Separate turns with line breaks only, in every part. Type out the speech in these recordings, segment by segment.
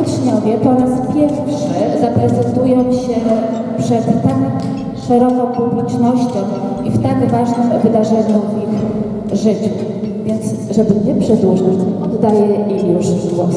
uczniowie po raz pierwszy zaprezentują się przed tak szeroką publicznością i w tak ważnym wydarzeniu w ich życiu. Więc, żeby nie przedłużać, oddaję im już głos.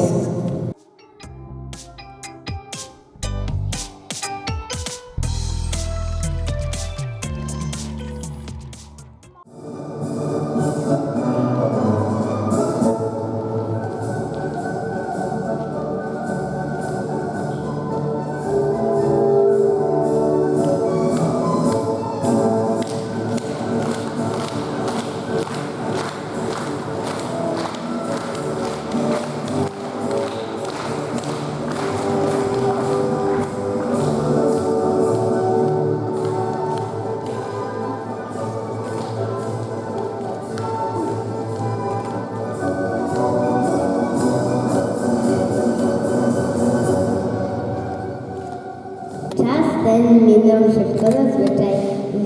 Minął szybko zazwyczaj.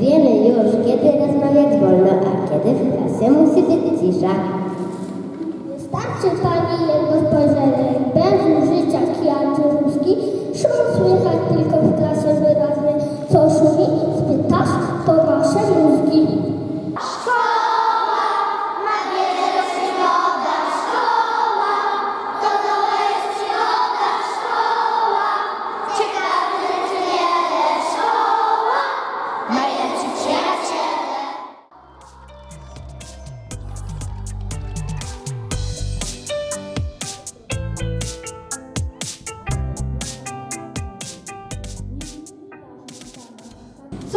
Wiemy już, kiedy rozmawiać wolno, a kiedy w klasie musi być cisza.
Wystarczy pani jedno spojrzenie, bez użycia kija szum słychać tylko w klasie wyraźnie. Co szumi?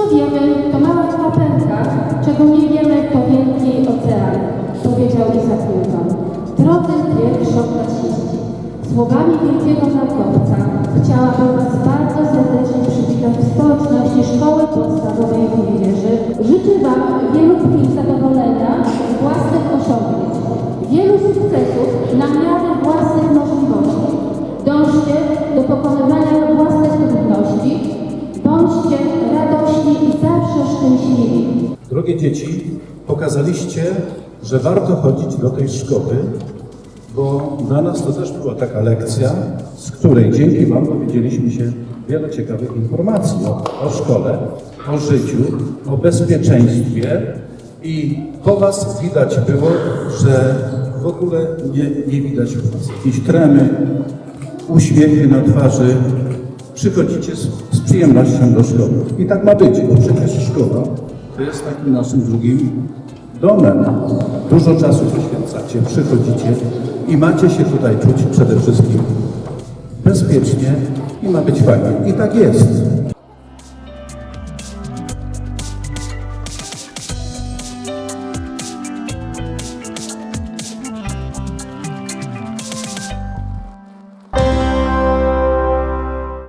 Co wiemy, to mała kropelka, czego nie wiemy, to wielki ocean, powiedział Isaac Newton. Drodzy pierwszokrasiści, słowami wielkiego naukowca chciałabym Was bardzo serdecznie przywitać w społeczności Szkoły Podstawowej w Niewierzy. Życzę Wam wielu chwil zadowolenia z własnych osiągnięć, wielu sukcesów na miarę własnych możliwości. Dążcie do pokonywania
Drogie dzieci, pokazaliście, że warto chodzić do tej szkoły, bo dla nas to też była taka lekcja, z której dzięki Wam dowiedzieliśmy się wiele ciekawych informacji o, o szkole, o życiu, o bezpieczeństwie i po Was widać było, że w ogóle nie, nie widać u Was jakiejś tremy, uśmiechy na twarzy. Przychodzicie z, z przyjemnością do szkoły. I tak ma być, bo przecież szkoła to jest takim naszym drugim domem. Dużo czasu poświęcacie, przychodzicie i macie się tutaj czuć przede wszystkim bezpiecznie i ma być fajnie. I tak jest.